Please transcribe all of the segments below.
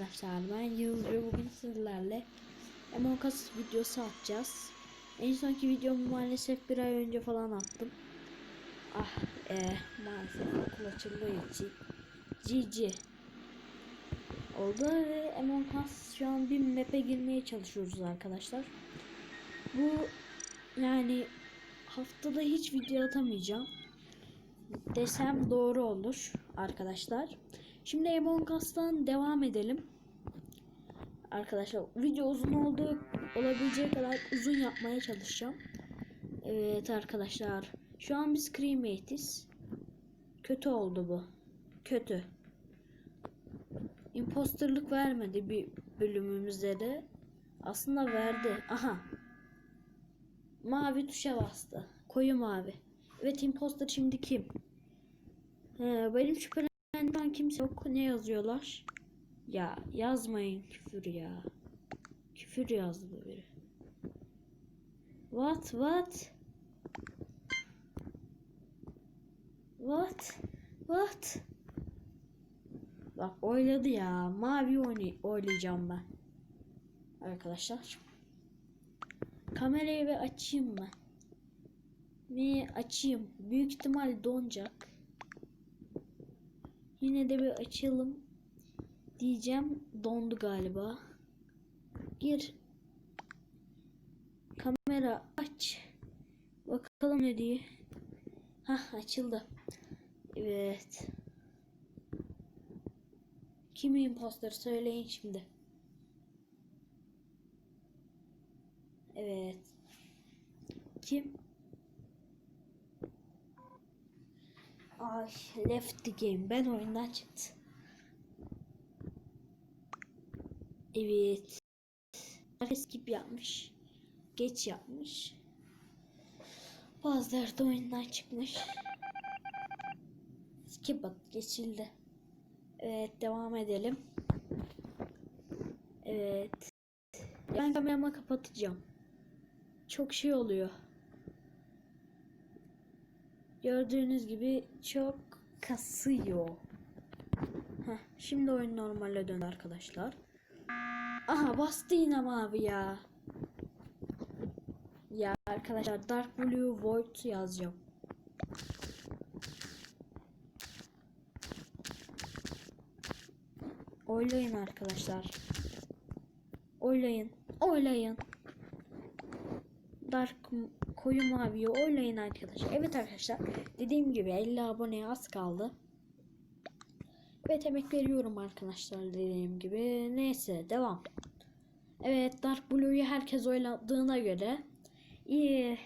arkadaşlar ben Yıldırı bugün sizlerle Among Us videosu atacağız. En sonki videomu maalesef bir ay önce falan attım. Ah e, maalesef okul açıldığı için GG oldu ve Among Us şu an bir map'e girmeye çalışıyoruz arkadaşlar. Bu yani haftada hiç video atamayacağım desem doğru olur arkadaşlar. Şimdi Among Us'tan devam edelim. Arkadaşlar video uzun oldu. Olabileceği kadar uzun yapmaya çalışacağım. Evet arkadaşlar. Şu an biz cremate'iz. Kötü oldu bu. Kötü. Imposterlık vermedi bir bölümümüzde de. Aslında verdi. Aha. Mavi tuşa bastı. Koyu mavi. Evet imposter şimdi kim? He, benim şüphelendiğim kimse yok. Ne yazıyorlar? Ya yazmayın küfür ya. Küfür yazdı biri. What what? What? What? Bak oyladı ya. Mavi oynay oynayacağım ben. Arkadaşlar. Kamerayı ve açayım ben. Ve açayım. Büyük ihtimal donacak. Yine de bir açalım. Diyeceğim dondu galiba. Gir. Kamera aç. Bakalım ne diye. Hah açıldı. Evet. Kim imposter söyleyin şimdi. Evet. Kim? Ay left the game. Ben oyundan çıktı. Evet. Herkes gibi yapmış. Geç yapmış. Bazıları da oyundan çıkmış. Skip at geçildi. Evet devam edelim. Evet. Ben kameramı kapatacağım. Çok şey oluyor. Gördüğünüz gibi çok kasıyor. Heh, şimdi oyun normale döndü arkadaşlar. Aha bastı yine mavi ya. Ya arkadaşlar Dark Blue Void yazacağım. Oylayın arkadaşlar. Oylayın. Oylayın. Dark koyu maviyi oylayın arkadaşlar. Evet arkadaşlar dediğim gibi 50 aboneye az kaldı. Evet emek veriyorum arkadaşlar dediğim gibi. Neyse devam. Evet Dark Blue'yu herkes oyladığına göre iyi.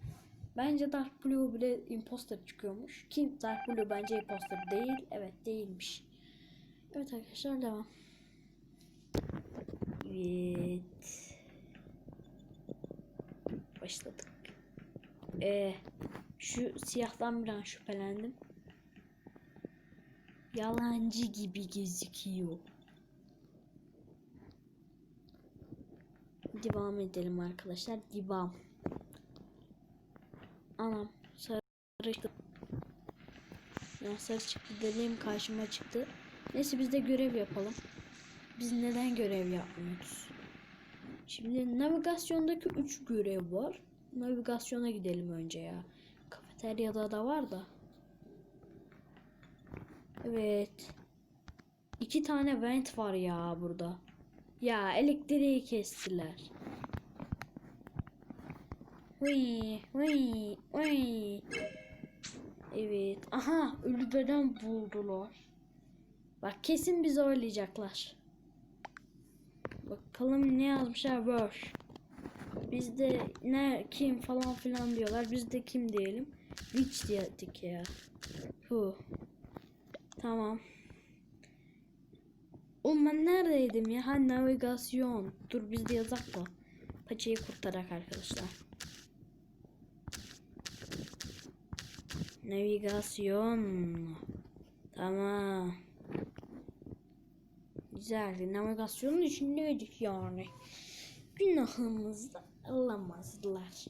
bence Dark Blue bile imposter çıkıyormuş. Kim Dark Blue bence imposter değil. Evet değilmiş. Evet arkadaşlar devam. Evet. Başladık. Ee, şu siyahtan bir an şüphelendim. Yalancı gibi gözüküyor. Devam edelim arkadaşlar. Devam. Anam sarı çıktı. Ya sarı çıktı dediğim karşıma çıktı. Neyse biz de görev yapalım. Biz neden görev yapmıyoruz? Şimdi navigasyondaki 3 görev var. Navigasyona gidelim önce ya. Kafeteryada da var da. Evet. İki tane vent var ya burada. Ya elektriği kestiler. Vıy vıy vıy. Evet. Aha ölü beden buldular. Bak kesin bizi oynayacaklar. Bakalım ne yazmışlar var. Bizde ne kim falan filan diyorlar. Biz de kim diyelim. Witch diyedik ya. Hu. Tamam. Oğlum ben neredeydim ya? Ha navigasyon. Dur biz de yazak da. Paçayı kurtarak arkadaşlar. Navigasyon. Tamam. Güzel. Navigasyonun içindeydik yani. Günahımızda alamazlar.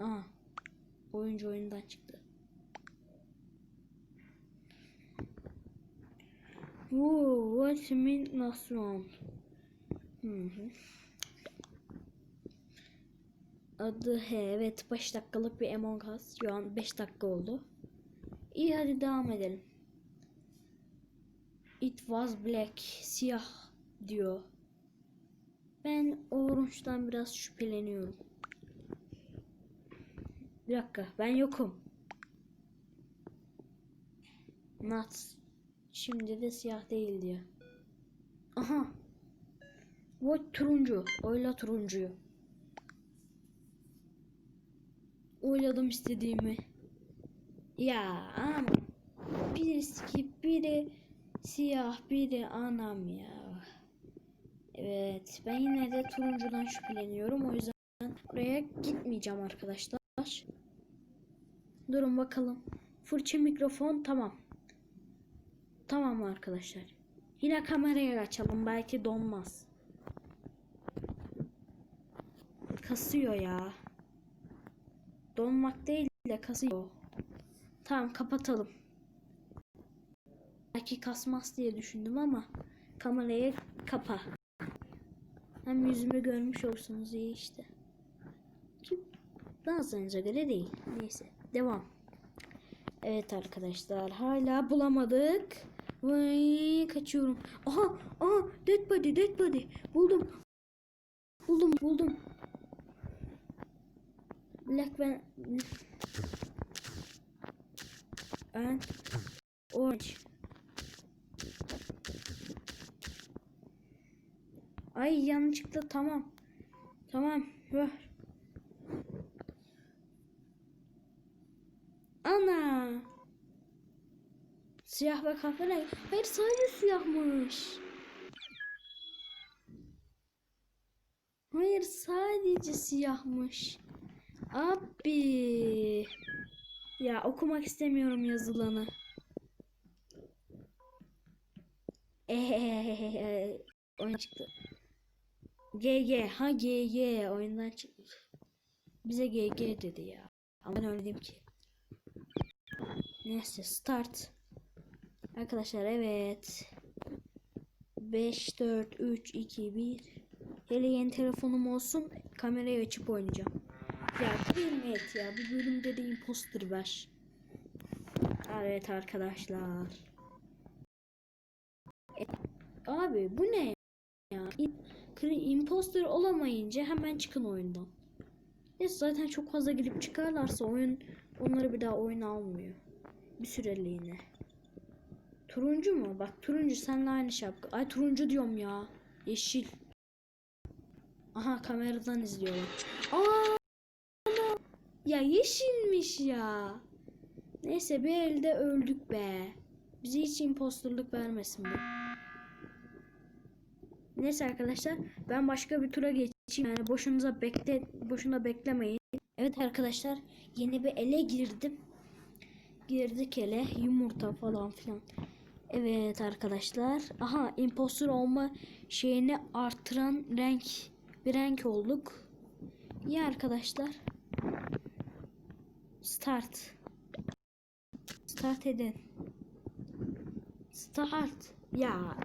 Aa. Oyuncu oyundan çıktı. Whoa, what mean last round? Adı he, evet 5 dakikalık bir Among Us. Şu an 5 dakika oldu. İyi hadi devam edelim. It was black. Siyah diyor. Ben Orange'dan biraz şüpheleniyorum. Bir dakika ben yokum. Not. Şimdi de siyah değil diyor. Aha. What turuncu. Oyla turuncuyu. Oyladım istediğimi. Ya ama birisi ki biri siyah biri anam ya. Evet ben yine de turuncudan şüpheleniyorum o yüzden oraya gitmeyeceğim arkadaşlar. Durun bakalım. Fırça mikrofon tamam. Tamam arkadaşlar. Yine kamerayı açalım belki donmaz. Kasıyor ya. Donmak değil de kasıyor. Tamam kapatalım. Belki kasmaz diye düşündüm ama kamerayı kapa. Hem yüzümü görmüş olursunuz iyi işte. Ki bazılarınıza göre değil. Neyse devam. Evet arkadaşlar hala bulamadık. Vay kaçıyorum. Aha aha dead body dead body. Buldum. Buldum buldum. Black ben orange. Ay yanlışlıkla tamam. Tamam. Ver. Ana. Siyah ve kahverengi. Hayır sadece siyahmış. Hayır sadece siyahmış. Abi. Ya okumak istemiyorum yazılanı. Ehehehe. Oyun çıktı. GG. Ha GG. Oyundan çıktı. Bize GG dedi ya. Ama ben öyle ki. Neyse start. Arkadaşlar evet. 5, 4, 3, 2, 1. Hele yeni telefonum olsun. Kamerayı açıp oynayacağım. Ya kıymet ya. Bu bölümde de imposter ver. Evet arkadaşlar. E, abi bu ne ya? Imposter olamayınca hemen çıkın oyundan. Neyse zaten çok fazla girip çıkarlarsa oyun onları bir daha oyuna almıyor. Bir süreliğine. Turuncu mu? Bak turuncu senle aynı şapka. Ay turuncu diyorum ya. Yeşil. Aha kameradan izliyorlar. Aa! Ya yeşilmiş ya. Neyse bir elde öldük be. Bize hiç impostorluk vermesin bu. Neyse arkadaşlar ben başka bir tura geçeyim. Yani boşunuza bekle boşuna beklemeyin. Evet arkadaşlar yeni bir ele girdim. Girdik ele yumurta falan filan. Evet arkadaşlar. Aha impostor olma şeyini artıran renk bir renk olduk. İyi arkadaşlar. Start. Start edin. Start. Ya.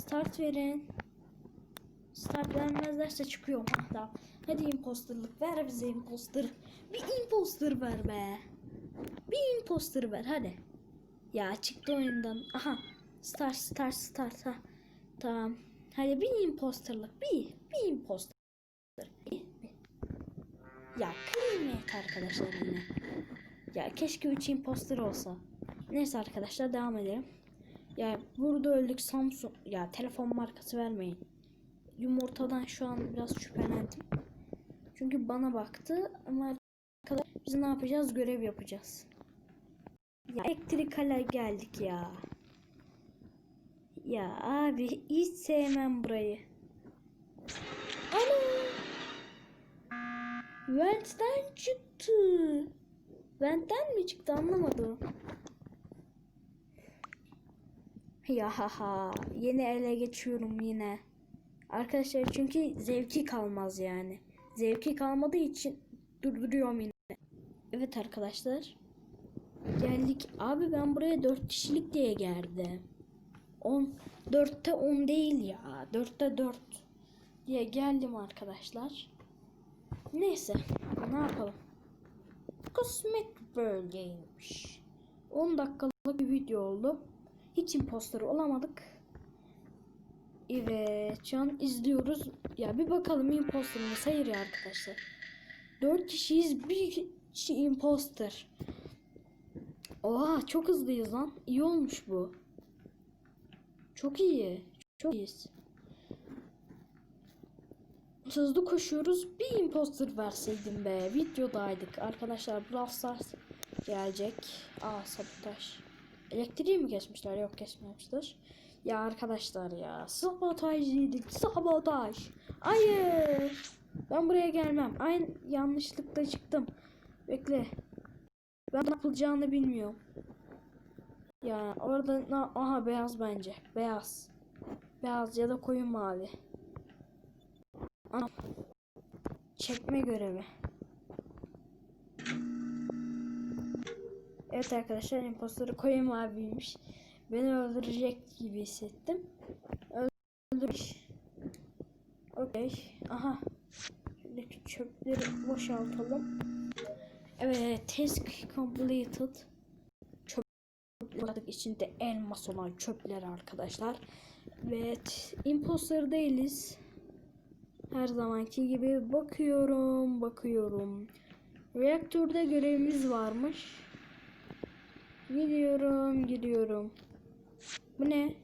Start verin. Start vermezlerse çıkıyorum hatta. Hadi imposterlık ver bize imposter. Bir imposter ver be. Bir imposter ver hadi. Ya çıktı oyundan. Aha. Start start start ha. Tamam. Hadi bir imposterlık. Bir. Bir imposter. Bir, bir. Ya kıymet arkadaşlar yine. Ya keşke 3 imposter olsa. Neyse arkadaşlar devam edelim. Ya burada öldük Samsung. Ya telefon markası vermeyin. Yumurtadan şu an biraz şüphelendim. Çünkü bana baktı ama arkadaşlar biz ne yapacağız? Görev yapacağız. Ya elektrikale geldik ya. Ya abi hiç sevmem burayı. Ana! Vent'ten çıktı. Vent'ten mi çıktı anlamadım. Ya ha ha. Yeni ele geçiyorum yine. Arkadaşlar çünkü zevki kalmaz yani. Zevki kalmadığı için durduruyorum yine. Evet arkadaşlar. Geldik. Abi ben buraya 4 kişilik diye geldim. 10 4'te 10 değil ya. 4'te 4 diye geldim arkadaşlar. Neyse ne yapalım. Kısmet böyleymiş. 10 dakikalık bir video oldu. Hiç imposter olamadık. Evet şu an izliyoruz. Ya bir bakalım imposterımız hayır ya arkadaşlar. 4 kişiyiz bir kişi imposter. Oha çok hızlıyız lan. İyi olmuş bu. Çok iyi. Çok iyiyiz. Hızlı koşuyoruz. Bir imposter verseydim be. Videodaydık. Arkadaşlar Brawl Stars gelecek. Aa sabotaj. Elektriği mi kesmişler? Yok kesmemişler. Ya arkadaşlar ya. Sabotaj yedik. Sabotaj. Hayır. Ben buraya gelmem. Aynı yanlışlıkla çıktım. Bekle. Ben ne yapılacağını bilmiyorum. Ya orada aha beyaz bence. Beyaz. Beyaz ya da koyu mavi. Ana. Çekme görevi. Evet arkadaşlar impostoru koyu maviymiş. Beni öldürecek gibi hissettim. Öldürmüş. Okey. Aha. Şuradaki çöpleri boşaltalım. Evet, task completed. Çöp bıraktık içinde elmas olan çöpler arkadaşlar. Evet, imposter değiliz. Her zamanki gibi bakıyorum, bakıyorum. Reaktörde görevimiz varmış. Gidiyorum, gidiyorum. Bu ne?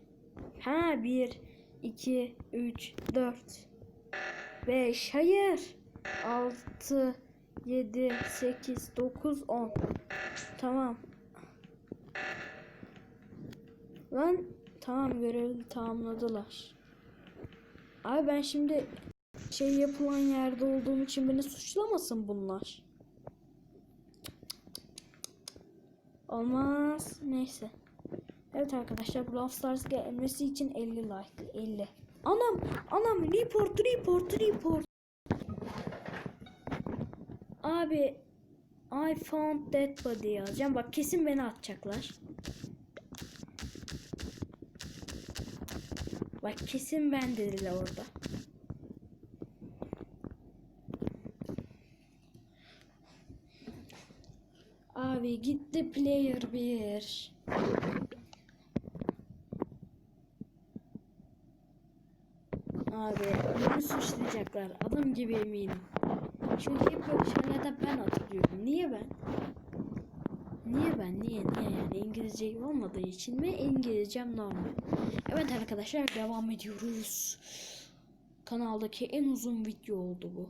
Ha 1 2 3 4 5 hayır. 6 7 8 9 10 Tamam. Lan tamam görevi tamamladılar. Abi ben şimdi şey yapılan yerde olduğum için beni suçlamasın bunlar. Olmaz. Neyse. Evet arkadaşlar Brawl Stars gelmesi için 50 like. 50. Anam anam report report report. Abi I found dead body yazacağım. Bak kesin beni atacaklar. Bak kesin ben dediler orada. Abi gitti player bir. Abi beni suçlayacaklar. Adım gibi eminim. Çünkü hep böyle şeylerde ben hatırlıyorum. Niye ben? Niye ben? Niye? Niye yani? İngilizce olmadığı için mi? İngilizcem normal. Evet arkadaşlar devam ediyoruz. Kanaldaki en uzun video oldu bu.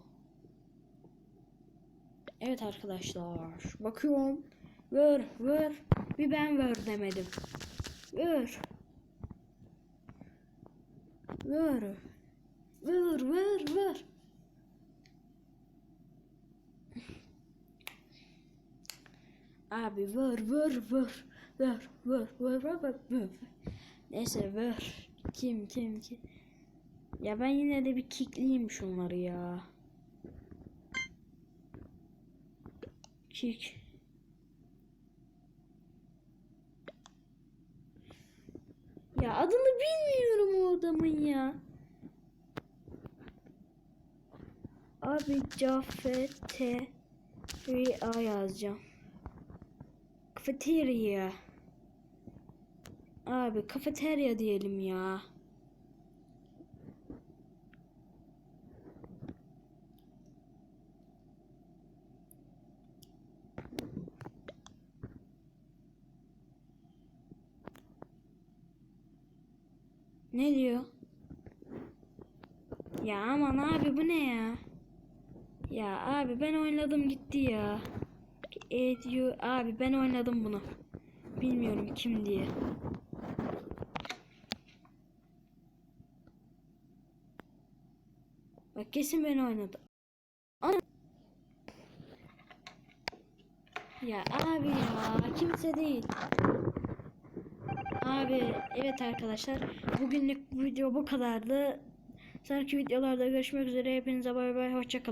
Evet arkadaşlar. Bakıyorum. Ver ver. Bir ben ver demedim. Ver. Ver. Ver ver ver. Abi ver ver ver. Ver ver ver ver ver ver. Neyse ver. Kim kim kim. Ya ben yine de bir kickleyeyim şunları ya. Kick. Ya adını bilmiyorum o adamın ya. Abi Cafete A yazacağım. Kafeterya. Abi kafeterya diyelim ya. Ne diyor? Ya aman abi bu ne ya? Ya abi ben oynadım gitti ya. E diyor abi ben oynadım bunu. Bilmiyorum kim diye. Bak kesin ben oynadım. Ana- Ya abi ya kimse değil. Abi evet arkadaşlar bugünlük video bu kadardı. Sonraki videolarda görüşmek üzere. Hepinize bay bay hoşçakalın.